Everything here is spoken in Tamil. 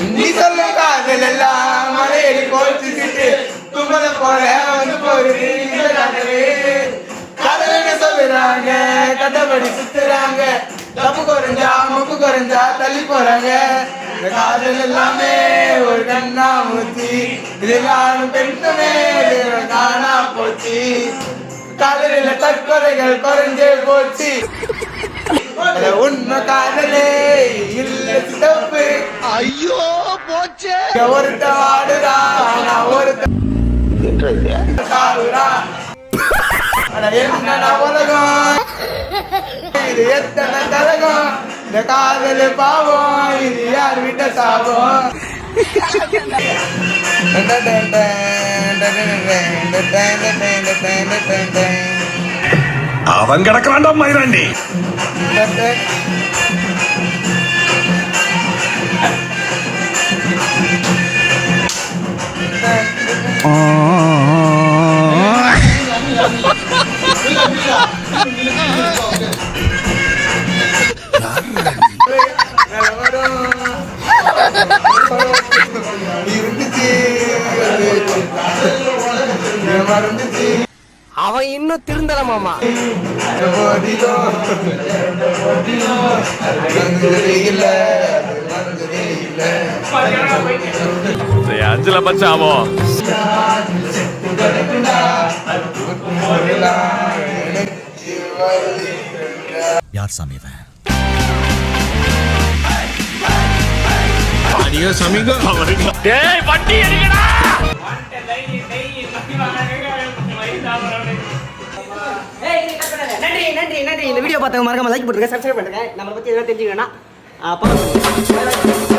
நீ சொல்ல காதல் எல்லாம் மலையில் கோச்சிக்கிட்டு தும்மல போற வந்து போகுது இந்த காதலே. காதல்னு சொல்லுறாங்க? கண்டபடி சுத்துறாங்க. தப்பு குறைஞ்சா முப்பு குறைஞ்சா தள்ளி போறாங்க. இந்த காதல் எல்லாமே ஒரு கண்ணா மூச்சி. இது நானும் பெண்ணுமே காணா போச்சு. காதலில் தற்கொலைகள் குறைஞ்சே போச்சு. ஐயோ போச்சே. ஒருத்த ஆடுடா நான் ஒருத்த சாவுடா என்ன உலகம்? இது எத்தனை தலகம்? இந்த காதல் பாவம் இது யார் விட்ட சாபம்? அவன் கிடக்கிறான்டா மயிராண்டி. அவன் இன்னும் திருந்தல மாமா. அஞ்சுல பச்சை ஆகும். யார் சாமி அடியோ சமிகோ டேய் வண்டி நன்றி நன்றி நன்றி. இந்த வீடியோ பார்த்தவங்க மறக்காம லைக் பண்ணுங்க சப்ஸ்கிரைப் பண்ணுங்க நம்மளை பத்தி எதாவது தெரிஞ்சுக்கணும்னா